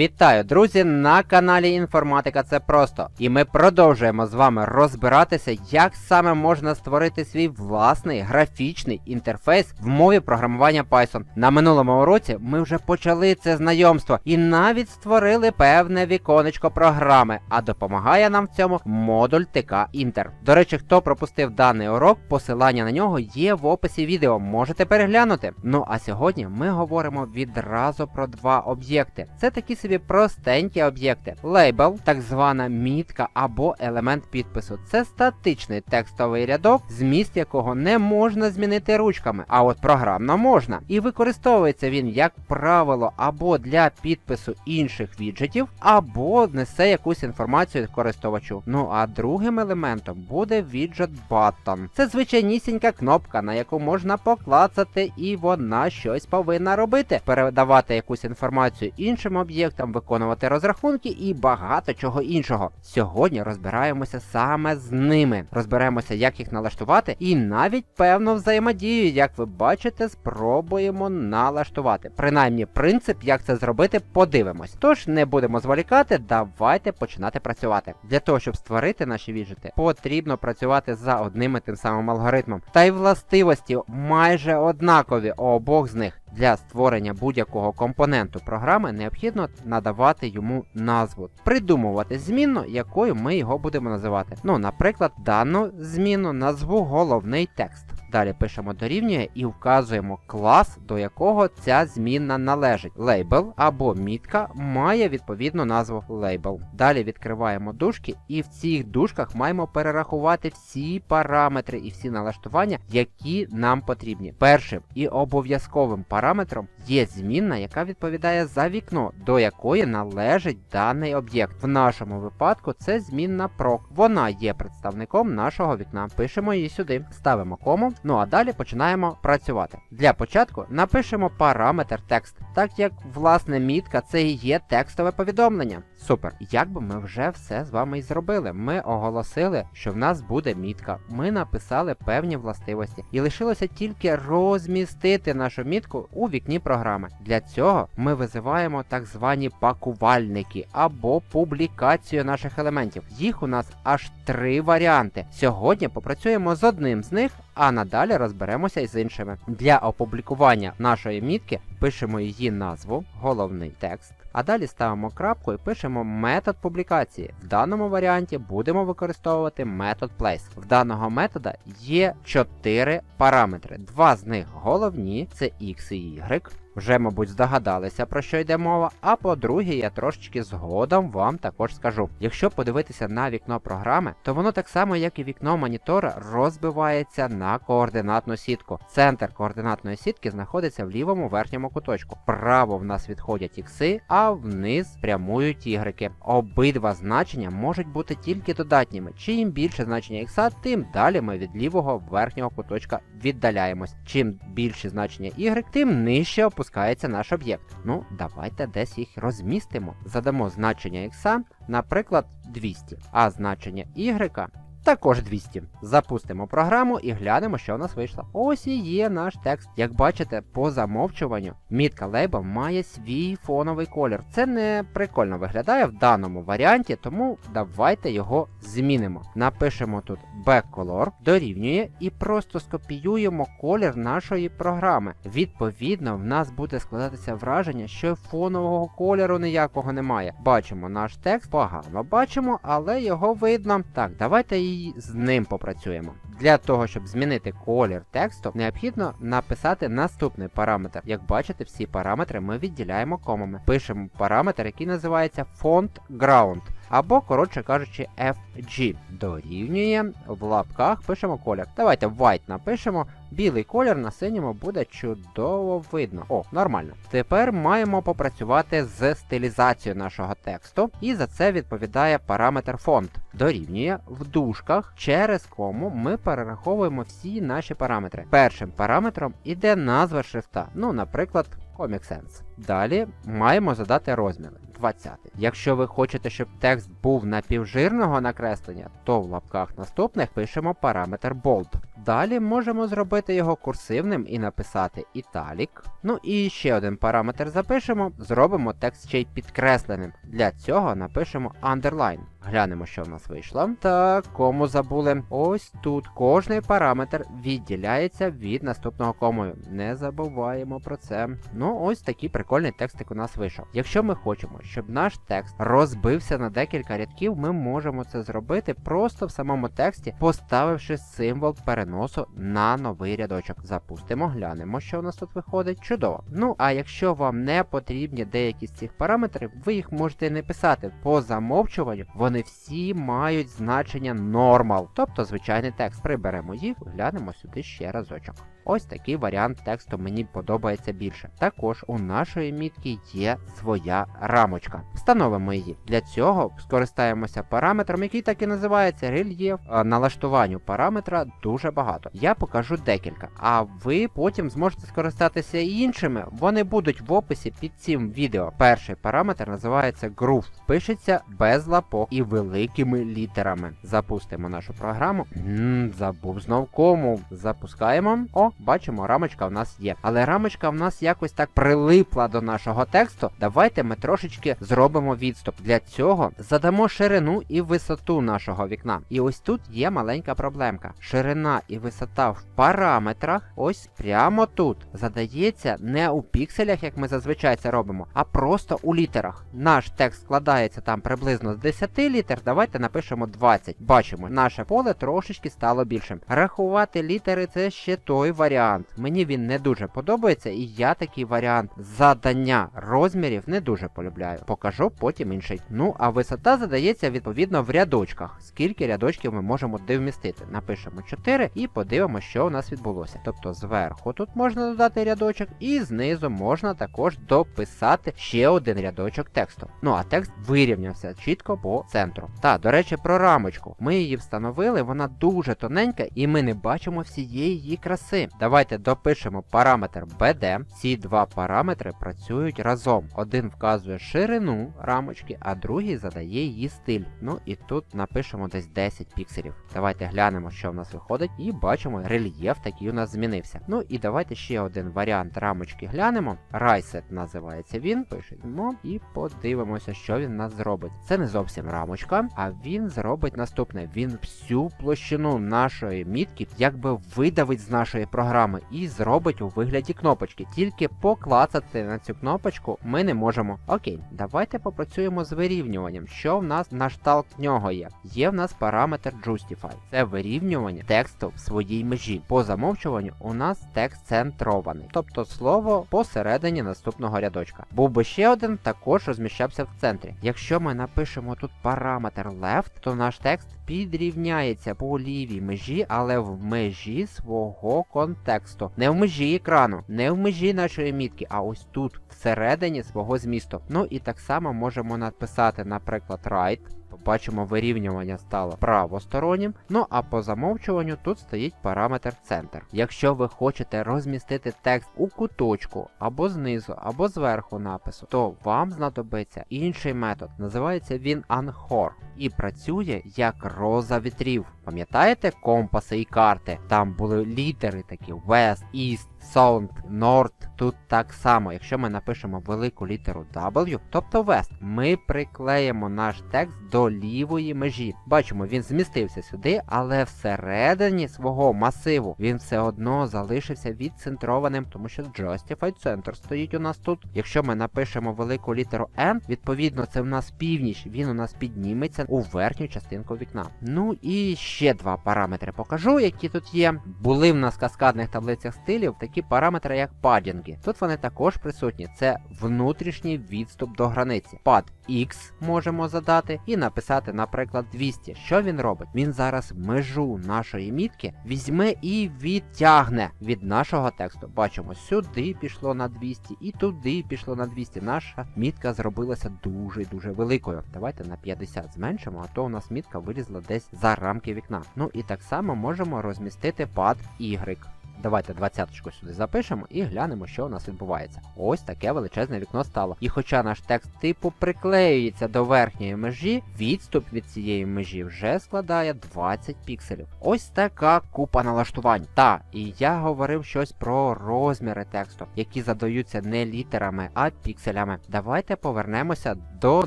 Вітаю, друзі, на каналі Інформатика Це Просто. І ми продовжуємо з вами розбиратися, як саме можна створити свій власний графічний інтерфейс в мові програмування Python. На минулому уроці ми вже почали це знайомство і навіть створили певне віконечко програми, а допомагає нам в цьому модуль ТК Інтер. До речі, хто пропустив даний урок, посилання на нього є в описі відео, можете переглянути. Ну а сьогодні ми говоримо відразу про два об'єкти. Це такі простенькі об'єкти. Лейбл, так звана мітка або елемент підпису. Це статичний текстовий рядок, зміст якого не можна змінити ручками, а от програмно можна. І використовується він, як правило, або для підпису інших віджитів, або несе якусь інформацію користувачу. Ну а другим елементом буде віджит Button. Це звичайнісінька кнопка, на яку можна поклацати, і вона щось повинна робити. Передавати якусь інформацію іншим об'єктам, виконувати розрахунки і багато чого іншого. Сьогодні розбираємося саме з ними. Розберемося, як їх налаштувати, і навіть певну взаємодію, як ви бачите, спробуємо налаштувати. Принаймні, принцип, як це зробити, подивимось. Тож не будемо зволікати, давайте починати працювати. Для того, щоб створити наші віджити, потрібно працювати за одним і тим самим алгоритмом. Та й властивості майже однакові у обох з них. Для створення будь-якого компоненту програми необхідно надавати йому назву, придумувати змінну, якою ми його будемо називати. Ну, наприклад, дану зміну назву головний текст. Далі пишемо дорівнює і вказуємо клас, до якого ця змінна належить. Лейбл або мітка має відповідну назву лейбл. Далі відкриваємо дужки, і в цих дужках маємо перерахувати всі параметри і всі налаштування, які нам потрібні. Першим і обов'язковим параметром є змінна, яка відповідає за вікно, до якої належить даний об'єкт. В нашому випадку це змінна proc. Вона є представником нашого вікна. Пишемо її сюди, ставимо кому. Ну а далі починаємо працювати. Для початку напишемо параметр текст, так як власне мітка це і є текстове повідомлення. Супер. Як би ми вже все з вами і зробили. Ми оголосили, що в нас буде мітка. Ми написали певні властивості, і лишилося тільки розмістити нашу мітку у вікні програми. Для цього ми визиваємо так звані пакувальники або публікацію наших елементів. Їх у нас аж три варіанти. Сьогодні попрацюємо з одним з них, а надалі розберемося із іншими. Для опублікування нашої мітки пишемо її назву, головний текст. А далі ставимо крапку і пишемо метод публікації. В даному варіанті будемо використовувати метод place. В даного метода є 4 параметри. Два з них головні це x і y. Вже, мабуть, здогадалися, про що йде мова. А по-друге, я трошечки згодом вам також скажу. Якщо подивитися на вікно програми, то воно так само, як і вікно монітора, розбивається на координатну сітку. Центр координатної сітки знаходиться в лівому верхньому куточку. Вправо в нас відходять ікси, а вниз прямують ігреки. Обидва значення можуть бути тільки додатніми. Чим більше значення ікса, тим далі ми від лівого верхнього куточка віддаляємось. Чим більше значення y, тим нижче опускається наш об'єкт. Ну, давайте десь їх розмістимо. Задамо значення x, наприклад, 200, а значення y також 200. Запустимо програму і глянемо, що в нас вийшло. Ось і є наш текст. Як бачите, по замовчуванню мітка лейбл має свій фоновий колір. Це не прикольно виглядає в даному варіанті, тому давайте його змінимо. Напишемо тут backcolor, дорівнює і просто скопіюємо колір нашої програми. Відповідно, в нас буде складатися враження, що фонового кольору ніякого немає. Бачимо наш текст, погано бачимо, але його видно. Так, давайте і з ним попрацюємо. Для того, щоб змінити колір тексту, необхідно написати наступний параметр. Як бачите, всі параметри ми відділяємо комами. Пишемо параметр, який називається font ground. Або, коротше кажучи, FG. Дорівнює в лапках пишемо колір. Давайте white напишемо. Білий колір на синьому буде чудово видно. О, нормально. Тепер маємо попрацювати з стилізацією нашого тексту, і за це відповідає параметр font. Дорівнює в дужках, через кому ми перераховуємо всі наші параметри. Першим параметром іде назва шрифта. Ну, наприклад, Comic Sans. Далі маємо задати розміри. 20. Якщо ви хочете, щоб текст був напівжирного накреслення, то в лапках наступних пишемо параметр bold. Далі можемо зробити його курсивним і написати італік. Ну і ще один параметр запишемо, зробимо текст ще й підкресленим. Для цього напишемо underline. Глянемо, що в нас вийшло. Так, кому забули. Ось тут кожний параметр відділяється від наступного комою. Не забуваємо про це. Ну, ось такий прикольний текстик у нас вийшов. Якщо ми хочемо, щоб наш текст розбився на декілька рядків, ми можемо це зробити просто в самому тексті, поставивши символ переносу на новий рядочок. Запустимо, глянемо, що у нас тут виходить. Чудово. Ну, а якщо вам не потрібні деякі з цих параметрів, ви їх можете не писати по замовчуванню. Вони всі мають значення normal, тобто звичайний текст. Приберемо їх, глянемо сюди ще разочок. Ось такий варіант тексту мені подобається більше. Також у нашої мітки є своя рамочка. Встановимо її. Для цього скористаємося параметром, який так і називається рельєф. Налаштуванню параметра дуже багато. Я покажу декілька, а ви потім зможете скористатися іншими. Вони будуть в описі під цим відео. Перший параметр називається groove. Пишеться без лапок і великими літерами. Запустимо нашу програму. Ммм, забув знов кому. Запускаємо. О, бачимо, рамочка в нас є. Але рамочка в нас якось так прилипла до нашого тексту. Давайте ми трошечки зробимо відступ. Для цього задамо ширину і висоту нашого вікна. І ось тут є маленька проблемка. Ширина і висота в параметрах, ось прямо тут, задається не у пікселях, як ми зазвичай це робимо, а просто у літерах. Наш текст складається там приблизно з 10 літер. Давайте напишемо 20. Бачимо, наше поле трошечки стало більшим. Рахувати літери це ще той варіант. Мені він не дуже подобається, і я такий варіант задання розмірів не дуже полюбляю. Покажу потім інший. Ну, а висота задається відповідно в рядочках. Скільки рядочків ми можемо де вмістити. Напишемо 4 і подивимося, що у нас відбулося. Тобто зверху тут можна додати рядочок, і знизу можна також дописати ще один рядочок тексту. Ну а текст вирівнявся чітко по центру. Та, до речі, про рамочку. Ми її встановили, вона дуже тоненька, і ми не бачимо всієї її краси. Давайте допишемо параметр BD. Ці два параметри працюють разом. Один вказує ширину рамочки, а другий задає її стиль. Ну і тут напишемо десь 10 пікселів. Давайте глянемо, що в нас виходить, і бачимо, рельєф такий у нас змінився. Ну і давайте ще один варіант рамочки глянемо. Райсет називається він. Пишемо і подивимося, що він у нас зробить. Це не зовсім рамочка, а він зробить наступне: він всю площину нашої мітки якби видавить з нашої програми і зробить у вигляді кнопочки. Тільки поклацати на цю кнопочку ми не можемо. Окей, давайте попрацюємо з вирівнюванням. Що в нас на шталт нього є? Є в нас параметр Justify. Це вирівнювання тексту в своїй межі. По замовчуванню у нас текст центрований, тобто слово посередині наступного рядочка. Був би ще один, також розміщався в центрі. Якщо ми напишемо тут параметр left, то наш текст підрівняється по лівій межі, але в межі свого контексту. Не в межі екрану, не в межі нашої мітки, а ось тут, всередині свого змісту. Ну і так само можемо написати, наприклад, right. Бачимо, вирівнювання стало правостороннім. Ну а по замовчуванню тут стоїть параметр центр. Якщо ви хочете розмістити текст у куточку або знизу, або зверху напису, то вам знадобиться інший метод. Називається він Anchor і працює як роза вітрів. Пам'ятаєте компаси і карти? Там були літери такі West, East, Sound, North. Тут так само, якщо ми напишемо велику літеру W, тобто West, ми приклеїмо наш текст до лівої межі. Бачимо, він змістився сюди, але всередині свого масиву він все одно залишився відцентрованим, тому що Justified Center стоїть у нас тут. Якщо ми напишемо велику літеру N, відповідно, це в нас північ, він у нас підніметься у верхню частинку вікна. Ну і ще два параметри покажу, які тут є. Були в нас в каскадних таблицях стилів такі параметри, як падінги. Тут вони також присутні. Це внутрішній відступ до границі. Пад X можемо задати і написати, наприклад, 200. Що він робить? Він зараз межу нашої мітки візьме і відтягне від нашого тексту. Бачимо, сюди пішло на 200 і туди пішло на 200. Наша мітка зробилася дуже дуже великою. Давайте на 50 зменшимо, а то у нас мітка вилізла десь за рамки вікна. Ну і так само можемо розмістити пад Y. Давайте двадцяточку сюди запишемо і глянемо, що у нас відбувається. Ось таке величезне вікно стало. І хоча наш текст типу приклеюється до верхньої межі, відступ від цієї межі вже складає 20 пікселів. Ось така купа налаштувань. Та, і я говорив щось про розміри тексту, які задаються не літерами, а пікселями. Давайте повернемося до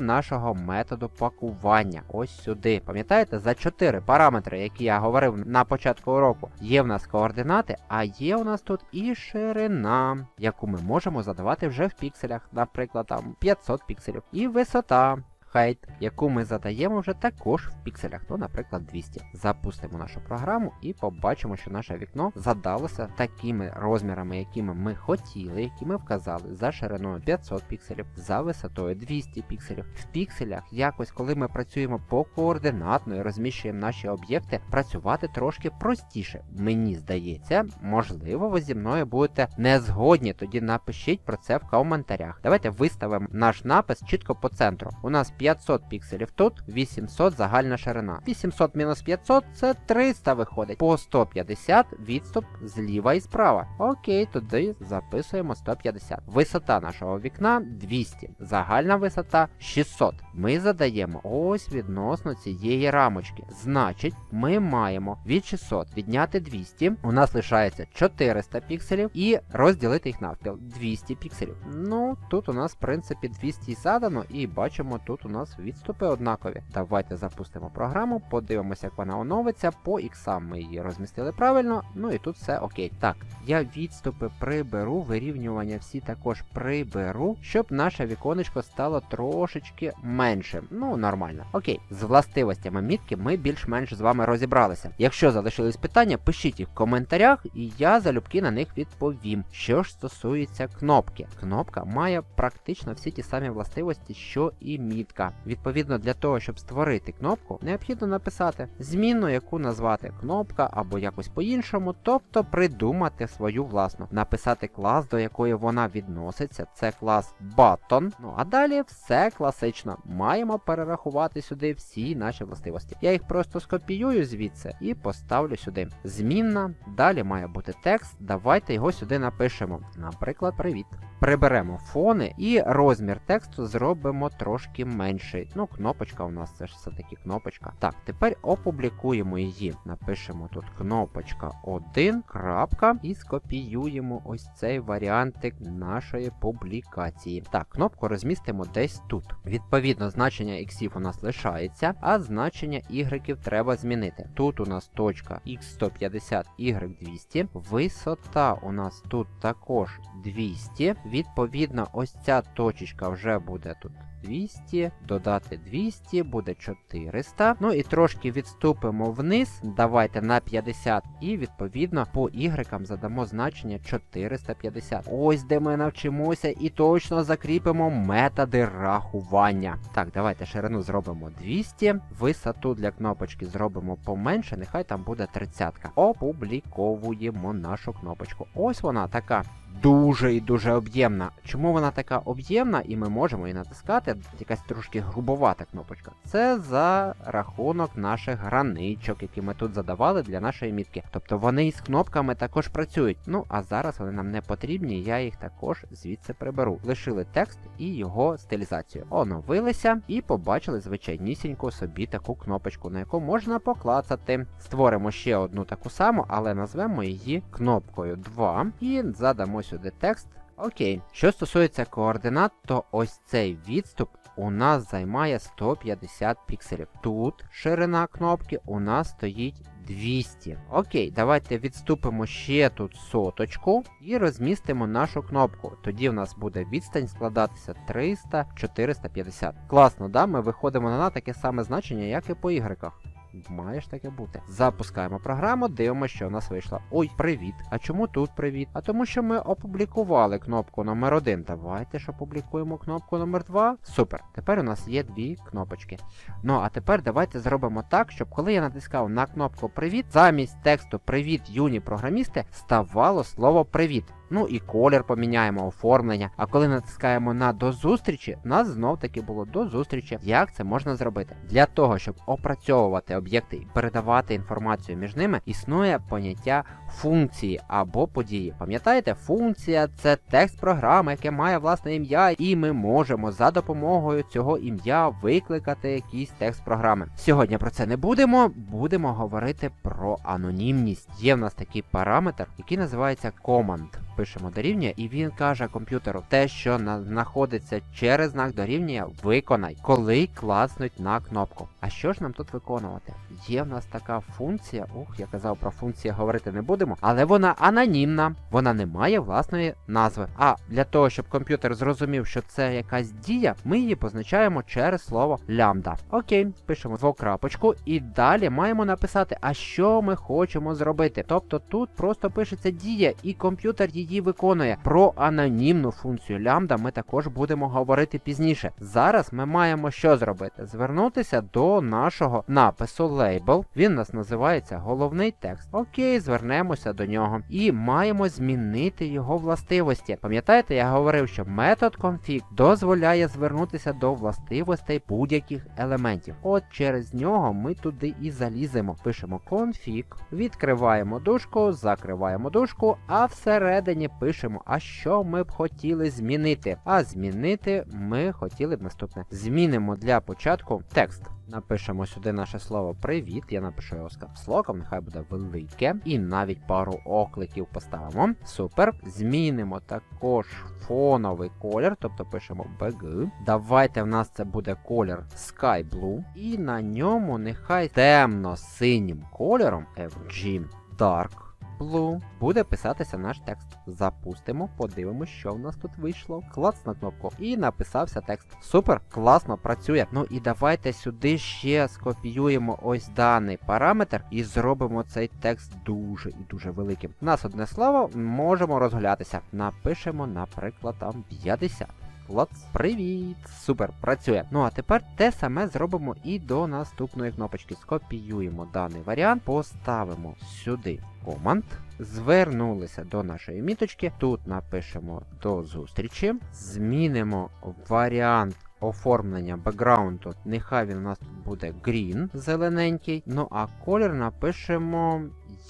нашого методу пакування. Ось сюди. Пам'ятаєте, за 4 параметри, які я говорив на початку уроку, є в нас координати, а є у нас тут і ширина, яку ми можемо задавати вже в пікселях, наприклад, там 500 пікселів. І висота. Height, яку ми задаємо вже також в пікселях, ну, наприклад, 200. Запустимо нашу програму і побачимо, що наше вікно задалося такими розмірами, якими ми хотіли, які ми вказали, за шириною 500 пікселів, за висотою 200 пікселів. В пікселях якось, коли ми працюємо по координатно і розміщуємо наші об'єкти, працювати трошки простіше. Мені здається, можливо, ви зі мною будете не згодні, тоді напишіть про це в коментарях. Давайте виставимо наш напис чітко по центру. У нас 500 пікселів тут, 800 загальна ширина. 800 мінус 500 це 300 виходить. По 150 відступ зліва і справа. Окей, туди записуємо 150. Висота нашого вікна 200. Загальна висота 600. Ми задаємо ось відносно цієї рамочки. Значить, ми маємо від 600 відняти 200. У нас лишається 400 пікселів і розділити їх навпіл 200 пікселів. Ну, тут у нас, в принципі, 200 задано, і бачимо, тут у нас відступи однакові. Давайте запустимо програму, подивимося, як вона оновиться. По іксам ми її розмістили правильно, ну і тут все окей. Так, я відступи приберу, вирівнювання всі також приберу, щоб наше віконечко стало трошечки меншим. Ну, нормально. Окей, з властивостями мітки ми більш-менш з вами розібралися. Якщо залишились питання, пишіть їх в коментарях, і я залюбки на них відповім. Що ж стосується кнопки, кнопка має практично всі ті самі властивості, що і мітка. Відповідно, для того, щоб створити кнопку, необхідно написати змінну, яку назвати кнопка або якось по-іншому, тобто придумати свою власну, написати клас, до якої вона відноситься, це клас button. Ну а далі все класично. Маємо перерахувати сюди всі наші властивості. Я їх просто скопіюю звідси і поставлю сюди. Змінна, далі має бути текст. Давайте його сюди напишемо. Наприклад, привіт. Приберемо фони і розмір тексту зробимо трошки менший. Ну, кнопочка у нас це ж все-таки кнопочка. Так, тепер опублікуємо її. Напишемо тут кнопочка 1. крапка, І скопіюємо ось цей варіантик нашої публікації. Так, кнопку розмістимо десь тут. Відповідно, значення іксів у нас лишається, а значення ігреків треба змінити. Тут у нас точка x150, y200. Висота у нас тут також 200. Відповідно, ось ця точечка вже буде тут 200, додати 200, буде 400. Ну і трошки відступимо вниз, давайте на 50, і відповідно по Y задамо значення 450. Ось де ми навчимося і точно закріпимо методи рахування. Так, давайте ширину зробимо 200, висоту для кнопочки зробимо поменше, нехай там буде 30. Опубліковуємо нашу кнопочку. Ось вона така дуже і дуже об'ємна. Чому вона така об'ємна і ми можемо її натискати? Якась трошки грубовата кнопочка. Це за рахунок наших граничок, які ми тут задавали для нашої мітки. Тобто вони із кнопками також працюють. Ну а зараз вони нам не потрібні, я їх також звідси приберу. Лишили текст і його стилізацію. Оновилися і побачили звичайнісіньку собі таку кнопочку, на яку можна поклацати. Створимо ще одну таку саму, але назвемо її кнопкою 2 і задамо сюди текст. Окей, що стосується координат, то ось цей відступ у нас займає 150 пікселів. Тут ширина кнопки у нас стоїть 200. Окей, давайте відступимо ще тут соточку і розмістимо нашу кнопку. Тоді в нас буде відстань складатися 300, 450. Класно, да? Ми виходимо на таке саме значення, як і по ігреках. Має ж таке бути. Запускаємо програму, дивимося, що в нас вийшло. Ой, привіт. А чому тут привіт? А тому, що ми опублікували кнопку номер 1 Давайте ж опублікуємо кнопку номер 2 Супер. Тепер у нас є дві кнопочки. Ну, а тепер давайте зробимо так, щоб коли я натискав на кнопку Привіт, замість тексту Привіт, юні програмісти ставало слово Привіт. Ну і колір поміняємо, оформлення. А коли натискаємо на до зустрічі, нас знов таки було до зустрічі. Як це можна зробити? Для того, щоб опрацьовувати об'єкти і передавати інформацію між ними, існує поняття функції або події. Пам'ятаєте, функція це текст програми, яке має власне ім'я, і ми можемо за допомогою цього ім'я викликати якийсь текст програми. Сьогодні про це не будемо, будемо говорити про анонімність. Є в нас такий параметр, який називається command. Пишемо дорівнює, і він каже комп'ютеру те, що на- знаходиться через знак дорівнює, виконай, коли класнуть на кнопку. А що ж нам тут виконувати? Є в нас така функція. Ух, я казав про функції говорити не будемо, але вона анонімна, вона не має власної назви. А для того, щоб комп'ютер зрозумів, що це якась дія, ми її позначаємо через слово лямбда. Окей, пишемо двокрапочку і далі маємо написати, а що ми хочемо зробити. Тобто тут просто пишеться дія, і комп'ютер її виконує. Про анонімну функцію лямбда ми також будемо говорити пізніше. Зараз ми маємо що зробити? Звернутися до нашого напису label. Він у нас називається головний текст. Окей, звернемося до нього. І маємо змінити його властивості. Пам'ятаєте, я говорив, що метод config дозволяє звернутися до властивостей будь-яких елементів. От через нього ми туди і заліземо. Пишемо config, відкриваємо дужку, закриваємо дужку, а всередині пишемо, а що ми б хотіли змінити. А змінити ми хотіли б наступне. Змінимо для початку текст. Напишемо сюди наше слово привіт. Я напишу його з капслоком, нехай буде велике. І навіть пару окликів поставимо. Супер. Змінимо також фоновий колір, тобто пишемо BG. Давайте в нас це буде колір Sky Blue. І на ньому нехай темно-синім кольором FG Dark Blue буде писатися наш текст. Запустимо, подивимось, що в нас тут вийшло. Клац на кнопку і написався текст. Супер, класно працює. Ну і давайте сюди ще скопіюємо ось даний параметр і зробимо цей текст дуже і дуже великим. У нас одне слово, можемо розглятися. Напишемо, наприклад, там 50. Клац. Привіт! Супер, працює. Ну а тепер те саме зробимо і до наступної кнопочки. Скопіюємо даний варіант, поставимо сюди команд, звернулися до нашої міточки. Тут напишемо до зустрічі, змінимо варіант. Оформлення бекграунду, нехай він у нас тут буде green, зелененький. Ну а колір напишемо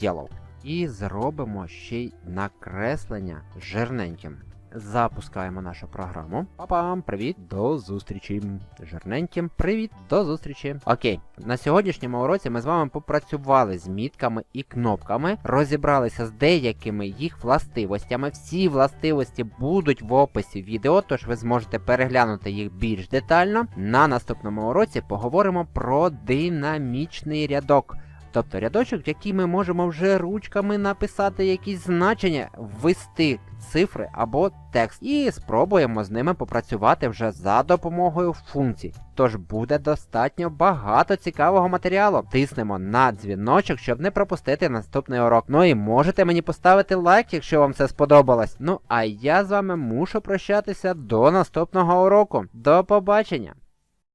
yellow. І зробимо ще й накреслення жирненьким. Запускаємо нашу програму. Папам, привіт, до зустрічі. Жирненьким, привіт, до зустрічі. Окей, на сьогоднішньому уроці ми з вами попрацювали з мітками і кнопками, розібралися з деякими їх властивостями. Всі властивості будуть в описі відео, тож ви зможете переглянути їх більш детально. На наступному уроці поговоримо про динамічний рядок. Тобто рядочок, в який ми можемо вже ручками написати якісь значення, ввести цифри або текст, і спробуємо з ними попрацювати вже за допомогою функцій. Тож буде достатньо багато цікавого матеріалу. Тиснемо на дзвіночок, щоб не пропустити наступний урок. Ну і можете мені поставити лайк, якщо вам це сподобалось. Ну а я з вами мушу прощатися до наступного уроку. До побачення!